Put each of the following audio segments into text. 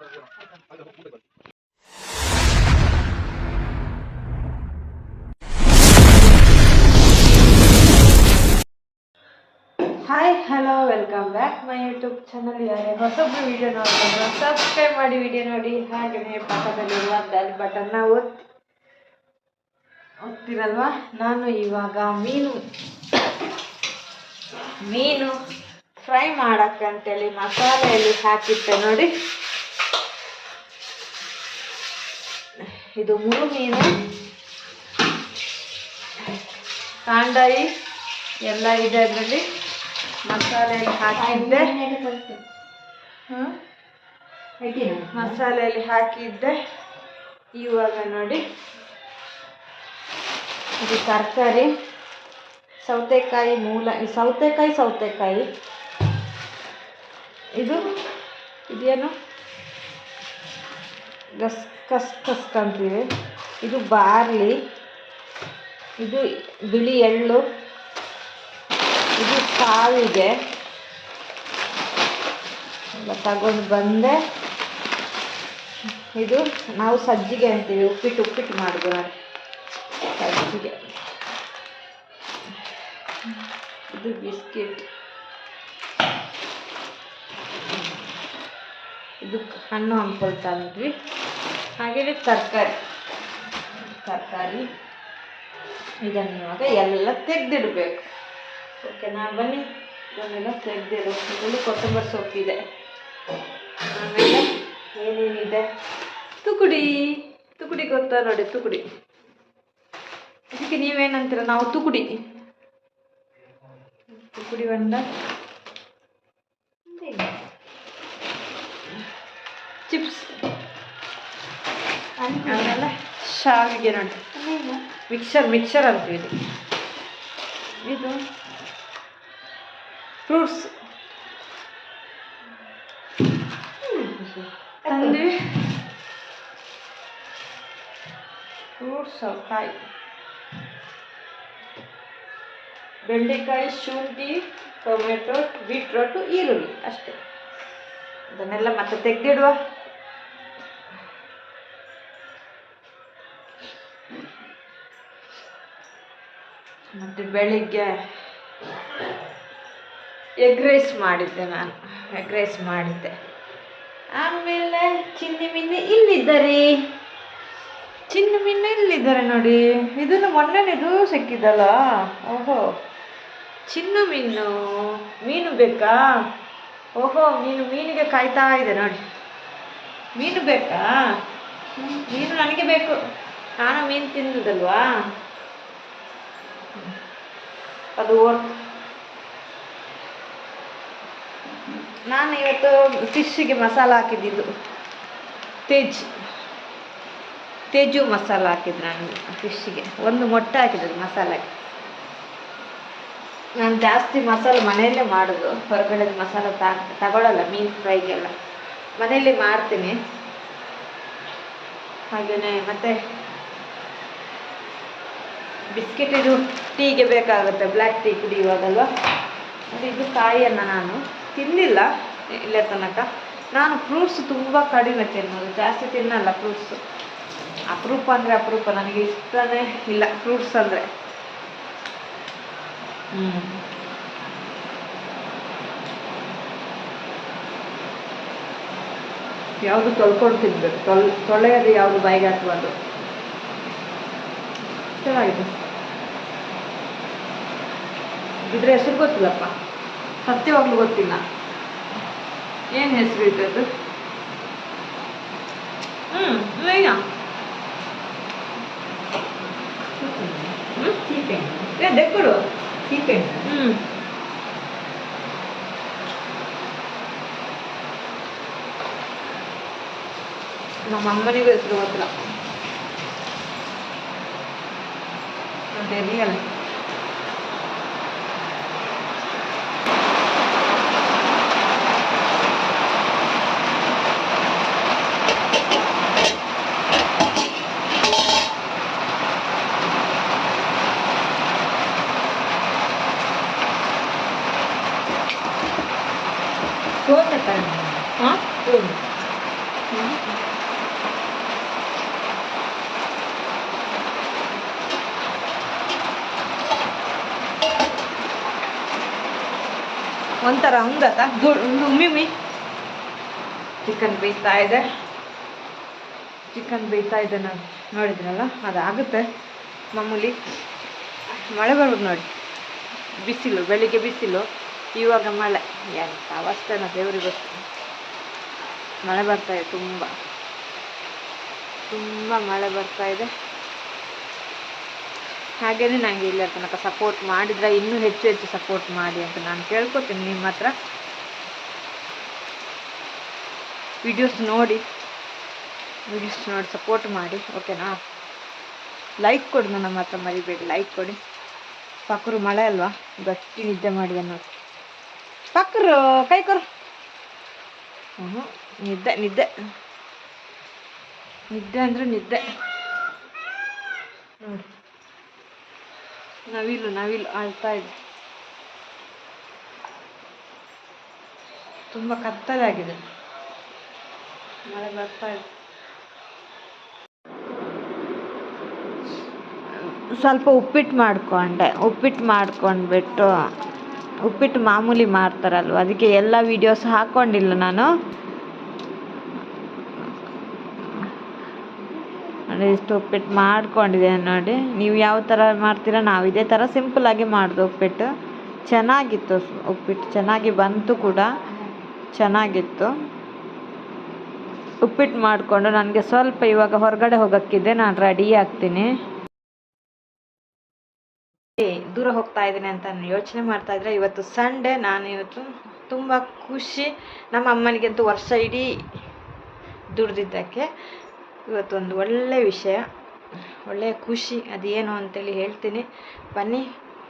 Hi hello welcome back my YouTube channel ಯಾರೇ ಹೊಸೊಬ್ರು video ನೋಡ್ಕೊಂಡು ಸಬ್ಸ್ಕ್ರೈಬ್ ಮಾಡಿ ವಿಡಿಯೋ ನೋಡಿ. ಹಾಗೆಯೇ ಪಕ್ಕದಲ್ಲಿರುವ ಬೆಲ್ ಬಟನ್ನ ಒತ್ತಿ ಒತ್ತಿರಲ್ವಾ? ನಾನು ಇವಾಗ ಮೀನು ಮೀನು ಫ್ರೈ ಮಾಡೋಕ್ಕಂತೇಳಿ ಮಸಾಲೆಯಲ್ಲಿ ಹಾಕಿಟ್ಟೆ ನೋಡಿ. ಇದು ಮುರು ಮೀನು. ಕಾಂಡಾಯಿ ಎಲ್ಲ ಇದೆ ಅದರಲ್ಲಿ. ಮಸಾಲೆಯಲ್ಲಿ ಹಾಕಿದ್ದೆ? ಮಸಾಲೆಯಲ್ಲಿ ಹಾಕಿದ್ದೆ. ಇವಾಗ ನೋಡಿ. ಇದು ತರಕಾರಿ. ಸೌತೆಕಾಯಿ ಮೂಲ ಸೌತೆಕಾಯಿ ಸೌತೆಕಾಯಿ. ಇದು, ಇದೇನು? ಗಸ್ ಕಸ್ ಕಸ್ ಅಂತೀವಿ ಇದು ಬಾರ್ಲಿ, ಇದು ಬಿಳಿ ಎಳ್ಳು, ಇದು ಸಾವಿಗೆ ತಗೊಂಡು ಬಂದೆ. ಇದು ನಾವು ಸಜ್ಜಿಗೆ ಅಂತೀವಿ, ಉಪ್ಪಿಟ್ಟು ಉಪ್ಪಿಟ್ಟು ಮಾಡಿದ್ರು ನಾನು ಸಜ್ಜಿಗೆ. ಇದು ಬಿಸ್ಕಿಟ್. ಇದು ಹಣ್ಣು ಹಂಪಲು ತಂದ್ವಿ. ಹಾಗೆಯೇ ತರಕಾರಿ. ತರಕಾರಿ. ಇದನ್ನು ಇವಾಗ ಎಲ್ಲ ತೆಗೆದಿಡ್ಬೇಕು. ಓಕೆ, ನಾನು ಬನ್ನಿ. ಇದನ್ನೆಲ್ಲ ತೆಗೆದಿಡು ಇದರಲ್ಲಿ ಕೊತ್ತಂಬರಿ ಸೊಪ್ಪಿದೆ ಆಮೇಲೆ ಏನೇನಿದೆ? ತುಕುಡಿ. ತುಕುಡಿ ಗೊತ್ತಾ ನೋಡಿ, ತುಕುಡಿ. ಇದಕ್ಕೆ ನೀವೇನಂತೀರ? ನಾವು ತುಕುಡಿ. ತುಕುಡಿ ಬಂದ ಶಾವಿಗೆ ನೋಡಿ ಮಿಕ್ಸರ್ ಮಿಕ್ಸರ್ ಅಂತೀವಿ ಇದು. ಇದು ಫ್ರೂಟ್ಸ್. ತಂದು. ಫ್ರೂಟ್ಸ್ ಕಾಯಿ ಬೆಂಡೆಕಾಯಿ, ಶುಂಠಿ, ಟೊಮೆಟೊ, ಬೀಟ್ರೋಟು, ಈರುಳ್ಳಿ ಅಷ್ಟೇ. ಅದನ್ನೆಲ್ಲ ಮತ್ತೆ ತೆಗೆದಿಡುವ. ಮತ್ತು ಬೆಳಿಗ್ಗೆ ಎಗ್ ರೈಸ್ ಮಾಡಿದ್ದೆ ನಾನು. ಎಗ್ ರೈಸ್ ಮಾಡಿದ್ದೆ. ಆಮೇಲೆ ಚಿನ್ನಿ ಮಿನ್ನಿ ಇಲ್ಲಿದ್ದಾರೆ. ಚಿನ್ನ ಮಿನ್ನ ಇಲ್ಲಿದ್ದಾರೆ ನೋಡಿ. ಇದನ್ನು ಮೊನ್ನೆನೇದು ಸಿಕ್ಕಿದ್ದಲ್ಲ. ಓಹೋ. ಚಿನ್ನ ಮೀನು. ಮೀನು ಬೇಕಾ? ಓಹೋ, ಮೀನು ಮೀನಿಗೆ ಕಾಯ್ತಾ ಇದೆ ನೋಡಿ. ಮೀನು ಬೇಕಾ? ಮೀನು ನನಗೆ ಬೇಕು. ನಾನು ಮೀನು ತಿಂದದಲ್ವಾ ಅದು ವರ್ಕ್ ನಾನು ಇವತ್ತು ಫಿಶ್ಶಿಗೆ ಮಸಾಲ ಹಾಕಿದ್ದಿದ್ದು ತೇಜ್. ತೇಜು ಮಸಾಲ ಹಾಕಿದ್ದು ನಾನು ಫಿಶ್ಶಿಗೆ ಒಂದು ಮೊಟ್ಟೆ ಹಾಕಿದ್ದು ಮಸಾಲೆ ನಾನು ಜಾಸ್ತಿ ಮಸಾಲ ಮನೆಯಲ್ಲೇ ಮಾಡೋದು. ಹೊರಗಡೆ ಮಸಾಲ ತಗೊಳ್ಳಲ್ಲ ಮೀನು ಫ್ರೈಗೆಲ್ಲ ಮನೆಯಲ್ಲಿ ಮಾಡ್ತೀನಿ. ಹಾಗೆಯೇ ಮತ್ತೆ? ಬಿಸ್ಕೆಟ್ ಇದು ಟೀಗೆ ಬೇಕಾಗುತ್ತೆ ಬ್ಲ್ಯಾಕ್ ಟೀ ಕುಡಿಯುವಾಗಲ್ವ? ಅದು ಇದು ಕಾಯಿಯನ್ನು ನಾನು ತಿನ್ನಲಿಲ್ಲ ಇಲ್ಲೇ ತನಕ. ನಾನು ಫ್ರೂಟ್ಸ್ ತುಂಬ ಕಡಿಮೆ ತಿನ್ನೋದು, ಜಾಸ್ತಿ ತಿನ್ನಲ್ಲ ಫ್ರೂಟ್ಸ್ ಅಪರೂಪ ಅಂದರೆ ಅಪರೂಪ, ನನಗೆ ಇಷ್ಟನೇ ಇಲ್ಲ ಫ್ರೂಟ್ಸ್ ಅಂದರೆ. ಹ್ಞೂ ಯಾವುದು ತೊಳ್ಕೊಂಡು ತಿನ್ಬೇಕು? ತೊಳ್, ತೊಳೆಯೋದು ಯಾವುದು ಬಾಯಿಗೆ ಹಾಕಬಾರ್ದು ಚೆನ್ನಾಗಿದೆ. ಇದ್ರ ಹೆಸರು ಗೊತ್ತಿಲ್ಲಪ್ಪ. ಸತ್ಯವಾಗ್ಲೂ ಗೊತ್ತಿಲ್ಲ. ಏನು ಹೆಸರು ಇದ್ದದ್ದು? ಹ್ಞೂ ದೆಕ್ಕಡು. ಹ್ಞೂ ನಮ್ಮ ಅಮ್ಮನಿಗೂ ಹೆಸರು ಗೊತ್ತಿಲ್ಲ. ಅದೇ ರಿಯಲ್ ಹೋಗತ್ತಾ ಹಾಂ ಹೋಗಿ ಒಂಥರ ಹಂಗತ್ತ ಉಮ್ಮಿಮಿ ಚಿಕನ್ ಬೇಯ್ತಾ ಇದೆ. ಚಿಕನ್ ಬೇಯ್ತಾ ಇದೆ ನಾನು ನೋಡಿದ್ರಲ್ಲ? ಅದಾಗುತ್ತೆ. ಮಾಮೂಲಿ ಮಳೆ ಬರ್ಬೋದು ನೋಡಿ. ಬಿಸಿಲು, ಬೆಳಿಗ್ಗೆ ಬಿಸಿಲು. ಇವಾಗ ಮಳೆ. ಎಂತ, ಅವಸ್ಥೆನ ಗೊತ್ತು. ಮಳೆ ಬರ್ತಾ ಇದೆ ತುಂಬ. ತುಂಬ ಮಳೆ ಬರ್ತಾ ಇದೆ. ಹಾಗೇನೆ ನನಗೆ ಇಲ್ಲಿ ತನಕ ಸಪೋರ್ಟ್ ಮಾಡಿದ್ರೆ ಇನ್ನೂ ಹೆಚ್ಚು ಹೆಚ್ಚು ಸಪೋರ್ಟ್ ಮಾಡಿ ಅಂತ ನಾನು ಕೇಳ್ಕೊತೀನಿ ನಿಮ್ಮ ಹತ್ರ. ವಿಡಿಯೋಸ್ ನೋಡಿ. ವಿಡಿಯೋಸ್ ನೋಡಿ ಸಪೋರ್ಟ್ ಮಾಡಿ ಓಕೆನಾ ಲೈಕ್ ಕೊಡಿ ನನ್ನ ಹತ್ರ ಮರಿಬೇಡಿ ಲೈಕ್ ಕೊಡಿ. ಪಕ್ಕರು ಮಳೆ ಅಲ್ವಾ? ಗಟ್ಟಿ ನಿದ್ದೆ ಮಾಡಿದೆ ಅನ್ನೋದು. ಪಕ್ಕರು ಕೈ ಕೊರು ನಿದ್ದೆ ನಿದ್ದೆ ನಿದ್ದೆ ಅಂದ್ರೆ ನಿದ್ದೆ ನೋಡಿ ನವಿಲು ನವಿಲು ಆಳ್ತಾ ಇದೆ. ತುಂಬ ಕತ್ತಲಾಗಿದೆ ಮಳೆ ಬರ್ತಾ ಇದೆ. ಸ್ವಲ್ಪ ಉಪ್ಪಿಟ್ಟು ಮಾಡಿಕೊಂಡೆ. ಉಪ್ಪಿಟ್ಟು ಮಾಡ್ಕೊಂಡ್ಬಿಟ್ಟು ಉಪ್ಪಿಟ್ಟು ಮಾಮೂಲಿ ಮಾಡ್ತಾರಲ್ವ? ಅದಕ್ಕೆ ಎಲ್ಲ ವೀಡಿಯೋಸ್ ಹಾಕ್ಕೊಂಡಿಲ್ಲ ನಾನು. ನೋಡಿ, ಇಷ್ಟು ಉಪ್ಪಿಟ್ಟು ಮಾಡ್ಕೊಂಡಿದ್ದೇನೆ ನೋಡಿ. ನೀವು ಯಾವ ಥರ ಮಾಡ್ತೀರಾ, ನಾವು ಇದೇ ಥರ ಸಿಂಪಲಾಗಿ ಮಾಡಿದೆ ಉಪ್ಪಿಟ್ಟು. ಚೆನ್ನಾಗಿತ್ತು ಉಪ್ಪಿಟ್ಟು, ಚೆನ್ನಾಗಿ ಬಂತು ಕೂಡ. ಚೆನ್ನಾಗಿತ್ತು. ಉಪ್ಪಿಟ್ಟು ಮಾಡಿಕೊಂಡು, ನನಗೆ ಸ್ವಲ್ಪ ಇವಾಗ ಹೊರಗಡೆ ಹೋಗೋಕ್ಕಿದೆ, ನಾನು ರೆಡಿ ಆಗ್ತೀನಿ. ದೂರ ಹೋಗ್ತಾ ಇದ್ದೀನಿ ಅಂತ ಯೋಚನೆ ಮಾಡ್ತಾ ಇದ್ರೆ ಇವತ್ತು ಸಂಡೇ ನಾನು ಇವತ್ತು ತುಂಬ ಖುಷಿ. ನಮ್ಮ ಅಮ್ಮನಿಗಂತೂ ವರ್ಷ ಇಡೀ ದುಡ್ದಿದ್ದಕ್ಕೆ ಇವತ್ತೊಂದು ಒಳ್ಳೆ ವಿಷಯ ಒಳ್ಳೆಯ ಖುಷಿ. ಅದೇನು ಅಂತೇಳಿ ಹೇಳ್ತೀನಿ. ಬನ್ನಿ,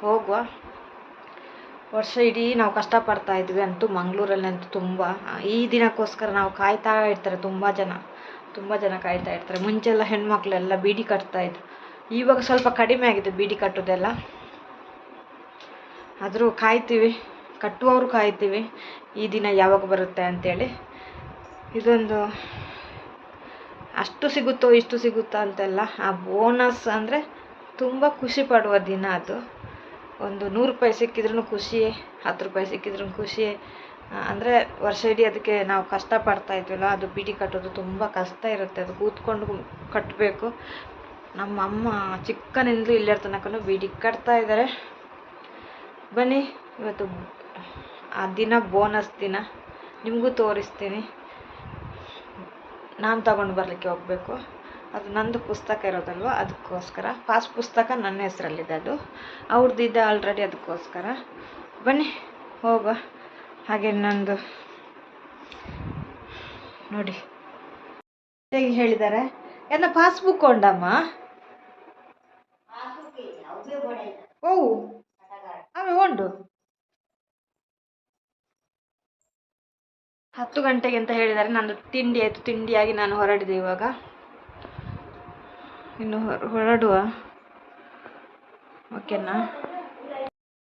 ಹೋಗುವ. ವರ್ಷ ಇಡೀ ನಾವು ಕಷ್ಟಪಡ್ತಾ ಇದ್ವಿ ಅಂತೂ ಮಂಗಳೂರಲ್ಲಂತೂ ತುಂಬ. ಈ ದಿನಕ್ಕೋಸ್ಕರ ನಾವು ಕಾಯ್ತಾ ಇರ್ತಾರೆ ತುಂಬ ಜನ. ತುಂಬ ಜನ ಕಾಯ್ತಾ ಇರ್ತಾರೆ. ಮುಂಚೆಲ್ಲ ಹೆಣ್ಮಕ್ಳೆಲ್ಲ ಬೀಡಿ ಕಟ್ತಾಯಿದ್ರು ಇವಾಗ ಸ್ವಲ್ಪ ಕಡಿಮೆ ಆಗಿದೆ ಬೀಡಿ ಕಟ್ಟೋದೆಲ್ಲ. ಆದರೂ ಕಾಯ್ತೀವಿ, ಕಟ್ಟುವವರು ಕಾಯ್ತೀವಿ, ಈ ದಿನ ಯಾವಾಗ ಬರುತ್ತೆ ಅಂತೇಳಿ. ಇದೊಂದು ಅಷ್ಟು ಸಿಗುತ್ತೋ ಇಷ್ಟು ಸಿಗುತ್ತೋ ಅಂತೆಲ್ಲ ಆ ಬೋನಸ್ ಅಂದರೆ ತುಂಬ ಖುಷಿ ಪಡುವ ದಿನ ಅದು. ಒಂದು ನೂರು ರೂಪಾಯಿ ಸಿಕ್ಕಿದ್ರೂ ಖುಷಿ, ಹತ್ತು ರೂಪಾಯಿ ಸಿಕ್ಕಿದ್ರೂ ಖುಷಿ. ಅಂದರೆ ವರ್ಷ ಇಡೀ ಅದಕ್ಕೆ ನಾವು ಕಷ್ಟಪಡ್ತಾ ಇದ್ವಲ್ಲ, ಅದು ಬಿಡಿ ಕಟ್ಟೋದು ತುಂಬ ಕಷ್ಟ ಇರುತ್ತೆ. ಅದು ಕೂತ್ಕೊಂಡು ಕಟ್ಟಬೇಕು. ನಮ್ಮ ಅಮ್ಮ ಚಿಕ್ಕನಿಂದಲೂ ಇಲ್ಲಿರ ತನಕ ಬೀಡಿ ಕಟ್ತಾ ಇದ್ದಾರೆ. ಬನ್ನಿ, ಇವತ್ತು ಆ ದಿನ ಬೋನಸ್ ದಿನ. ನಿಮಗೂ ತೋರಿಸ್ತೀನಿ. ನಾನು ತಗೊಂಡು ಬರಲಿಕ್ಕೆ ಹೋಗಬೇಕು. ಅದು ನಂದು ಪುಸ್ತಕ ಇರೋದಲ್ವ? ಅದಕ್ಕೋಸ್ಕರ. ಪಾಸ್ ಪುಸ್ತಕ ನನ್ನ ಹೆಸರಲ್ಲಿದೆ ಅದು. ಅವ್ರದ್ದಿದೆ ಆಲ್ರೆಡಿ ಅದಕ್ಕೋಸ್ಕರ. ಬನ್ನಿ ಹೋಗ ಹಾಗೆ ನಂದು. ನೋಡಿ. ಹೇಳಿದ್ದಾರೆ? ಎಲ್ಲ ಪಾಸ್ಬುಕ್ ಉಂಡಮ್ಮ ಓ ಅವೆ ಉಂಟು. ಹತ್ತು ಗಂಟೆಗೆ ಅಂತ ಹೇಳಿದ್ದಾರೆ ನಂದು ತಿಂಡಿ ಆಯಿತು, ತಿಂಡಿಯಾಗಿ ನಾನು ಹೊರಡಿದೆ ಇವಾಗ. ಇನ್ನು ಹೊರಡುವ. ಓಕೆನಾ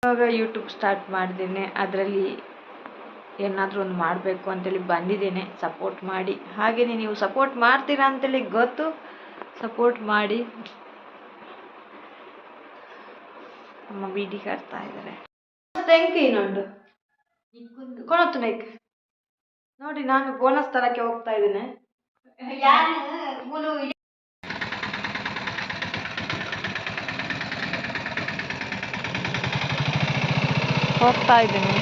ಇವಾಗ ಯೂಟ್ಯೂಬ್ ಸ್ಟಾರ್ಟ್ ಮಾಡಿದ್ದೇನೆ ಅದರಲ್ಲಿ ಏನಾದರೂ ಒಂದು ಮಾಡಬೇಕು ಅಂತೇಳಿ ಬಂದಿದ್ದೇನೆ ಸಪೋರ್ಟ್ ಮಾಡಿ. ಹಾಗೆಯೇ ನೀವು ಸಪೋರ್ಟ್ ಮಾಡ್ತೀರಾ ಅಂತೇಳಿ ಗೊತ್ತು ಸಪೋರ್ಟ್ ಮಾಡಿ. ಅಮ್ಮ ಬೀಡಿ ಕಟ್ತಾ ಇದ್ದಾರೆ ತೆಂಕಿ ನೋಡು ಕೊಣತ್ತು ನೈಕ್ ನೋಡಿ ನಾನು ಬೋನಸ್ ತರಕ್ಕೆ ಹೋಗ್ತಾ ಇದ್ದೇನೆ. ಹೋಗ್ತಾ ಇದ್ದೀನಿ.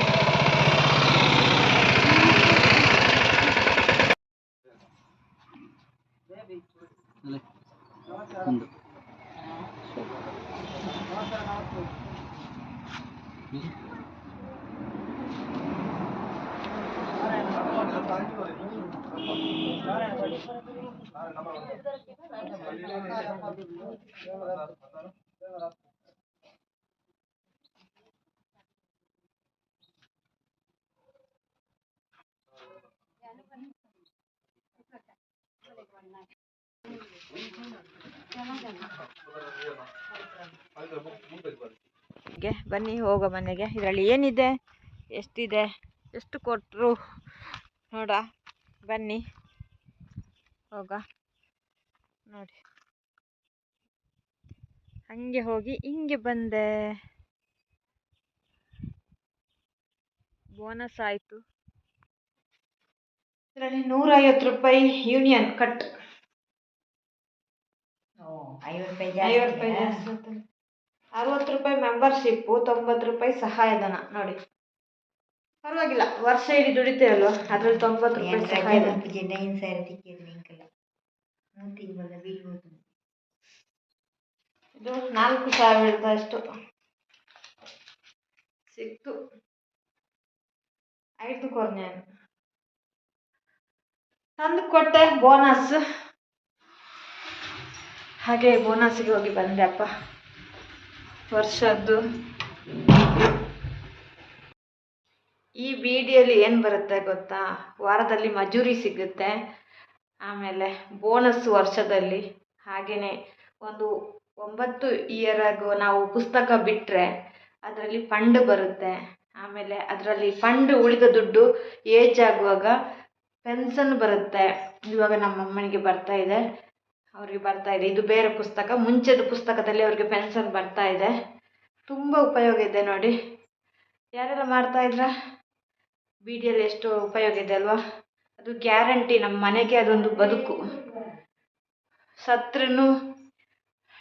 Gracias. ಬನ್ನಿ ಹೋಗೋ ಮನೆಗೆ. ಇದರಲ್ಲಿ ಏನಿದೆ? ಎಷ್ಟಿದೆ? ಎಷ್ಟು ಕೊಟ್ಟರು ನೋಡ ಬನ್ನಿ. ಹೋಗ. ನೋಡಿ. ಹಂಗೆ ಹೋಗಿ ಹಿಂಗೆ ಬಂದೆ. ಬೋನಸ್ ಆಯಿತು. ಇದರಲ್ಲಿ ನೂರೈವತ್ತು ರೂಪಾಯಿ ಯೂನಿಯನ್ ಕಟ್. ಓ ಐವತ್ತು ರೂಪಾಯಿ ಅರವತ್ತು ರೂಪಾಯಿ ಮೆಂಬರ್ಶಿಪ್ಪು ತೊಂಬತ್ತು ರೂಪಾಯಿ ಸಹಾಯಧನ ನೋಡಿ. ಪರವಾಗಿಲ್ಲ ವರ್ಷ ಇಡೀ ದುಡಿತೇವಲ್ವ ಅದ್ರಲ್ಲಿ ತೊಂಬತ್ತು ರೂಪಾಯಿ ಸಹಾಯಧನ. ಇದು ನಾಲ್ಕು ಸಾವಿರದ ಅಷ್ಟು. ಸಿಕ್ತು. ಐದು ಕೊರ್ನೆ. ತಂದು ಕೊಟ್ಟೆ ಬೋನಸ್ ಹಾಗೆ ಬೋನಸ್ಗೆ ಹೋಗಿ ಬಂದೆ ಅಪ್ಪ. ವರ್ಷದ್ದು. ಈ ಬೀಡಿಯಲ್ಲಿ ಏನು ಬರುತ್ತೆ ಗೊತ್ತಾ? ವಾರದಲ್ಲಿ ಮಜೂರಿ ಸಿಗುತ್ತೆ. ಆಮೇಲೆ ಬೋನಸ್ ವರ್ಷದಲ್ಲಿ ಹಾಗೆಯೇ ಒಂದು ಒಂಬತ್ತು ಇಯರಾಗು ನಾವು ಪುಸ್ತಕ ಬಿಟ್ಟರೆ ಅದರಲ್ಲಿ ಫಂಡ್ ಬರುತ್ತೆ. ಆಮೇಲೆ ಅದರಲ್ಲಿ ಫಂಡ್ ಉಳಿದ ದುಡ್ಡು ಏಜ್ ಆಗುವಾಗ ಪೆನ್ಷನ್ ಬರುತ್ತೆ. ಇವಾಗ ನಮ್ಮ ಅಮ್ಮನಿಗೆ ಬರ್ತಾ ಇದೆ. ಅವ್ರಿಗೆ ಬರ್ತಾ ಇದೆ. ಇದು ಬೇರೆ ಪುಸ್ತಕ. ಮುಂಚೆದು ಪುಸ್ತಕದಲ್ಲಿ ಅವ್ರಿಗೆ ಪೆನ್ಷನ್ ಬರ್ತಾ ಇದೆ. ತುಂಬ ಉಪಯೋಗ ಇದೆ ನೋಡಿ. ಯಾರೆಲ್ಲ ಮಾಡ್ತಾ ಇದ್ರ? ಬಿ ಡಿಯಲ್ಲಿ ಎಷ್ಟು ಉಪಯೋಗ ಇದೆ ಅಲ್ವಾ? ಅದು ಗ್ಯಾರಂಟಿ ನಮ್ಮ ಮನೆಗೆ ಅದೊಂದು ಬದುಕು. ಸತ್ರೂ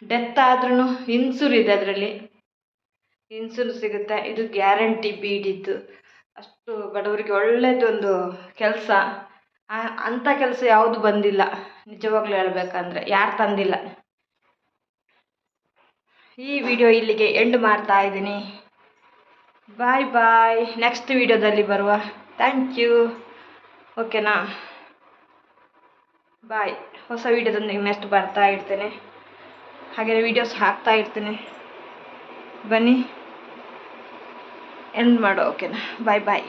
ಡೆತ್ ಆದ್ರೂ ಇನ್ಸೂರ್ ಇದೆ ಅದರಲ್ಲಿ. ಇನ್ಸೂರ್ ಸಿಗುತ್ತೆ. ಇದು ಗ್ಯಾರಂಟಿ ಬೀಡಿದ್ದು. ಅಷ್ಟು ಬಡವರಿಗೆ ಒಳ್ಳೆಯದೊಂದು ಕೆಲಸ. ಅಂಥ ಕೆಲಸ ಯಾವುದು ಬಂದಿಲ್ಲ. ನಿಜವಾಗ್ಲೂ ಹೇಳ್ಬೇಕಂದ್ರೆ ಯಾರು ತಂದಿಲ್ಲ. ಈ ವಿಡಿಯೋ ಇಲ್ಲಿಗೆ ಎಂಡ್ ಮಾಡ್ತಾ ಇದ್ದೀನಿ. ಬಾಯ್ ಬಾಯ್ ನೆಕ್ಸ್ಟ್ ವಿಡಿಯೋದಲ್ಲಿ ಬರುವ. ಥ್ಯಾಂಕ್ ಯು ಓಕೆನಾ ಬಾಯ್ ಹೊಸ ವಿಡಿಯೋದೊಂದಿಗೆ ನೆಕ್ಸ್ಟ್ ಬರ್ತಾ ಇರ್ತೇನೆ. ಹಾಗೆ ವಿಡಿಯೋಸ್ ಹಾಕ್ತಾ ಇರ್ತೇನೆ. ಬನ್ನಿ. ಎಂಡ್ ಮಾಡು ಓಕೆನಾ ಬಾಯ್ ಬಾಯ್